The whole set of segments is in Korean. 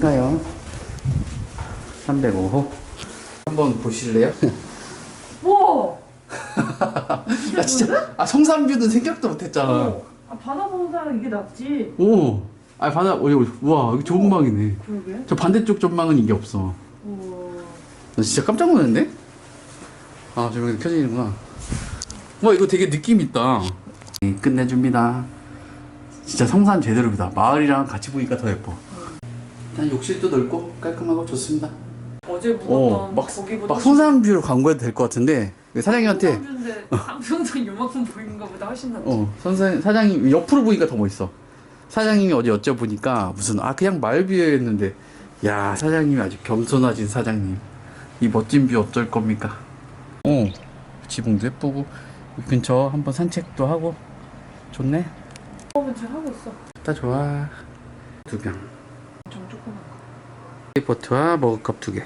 가요. 305호. 한번 보실래요? 와! 나 진짜 아 성산뷰는 생각도 못했잖아. 어. 아, 바다 보는 사람 이게 낫지. 오. 아 바다 어디 어디 우와 여기 좋은 방이네. 그러게. 저 반대쪽 전망은 이게 없어. 우와. 나 진짜 깜짝 놀랐네. 아 조명이 켜지는구나. 와 이거 되게 느낌 있다. 네, 끝내줍니다. 진짜 성산 제대로입니다. 마을이랑 같이 보니까 더 예뻐. 일단 욕실도 넓고 깔끔하고 좋습니다. 어제 어, 묵었던 막, 거기보다 막 성산뷰로 광고해도 될 것 같은데 사장님한테 상주인데 상평선 요만큼 보이는 것보다 훨씬 낫지. 어 선생 사장님 옆으로 보니까 더 멋있어. 사장님이 어제 여쭤보니까 무슨 아 그냥 마을뷰였는데 야 사장님이 아주 겸손하신 사장님 이 멋진 뷰 어쩔 겁니까? 어 지붕도 예쁘고 이 근처 한번 산책도 하고 좋네. 어, 지금 하고 있어. 다 좋아. 두 병. 리포트와 머그컵 두 개.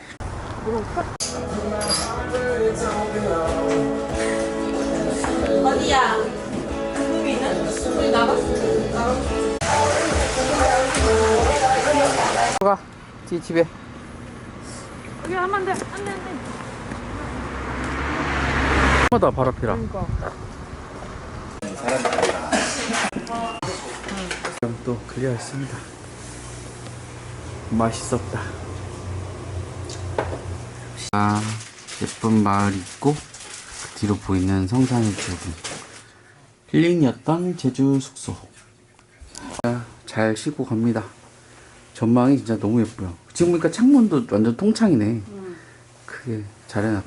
어디야? 우리 나갔어. 가. 지 집에. 여기 하면 안 돼. 안 돼, 안 돼. 하다 발 앞이라. 그러니까. 또 클리어했습니다. 맛있었다. 아, 예쁜 마을 있고 그 뒤로 보이는 성산의 지역은 힐링이었던 제주 숙소. 자, 잘 쉬고 갑니다. 전망이 진짜 너무 예뻐요. 지금 보니까 창문도 완전 통창이네. 크게 잘 해놨다.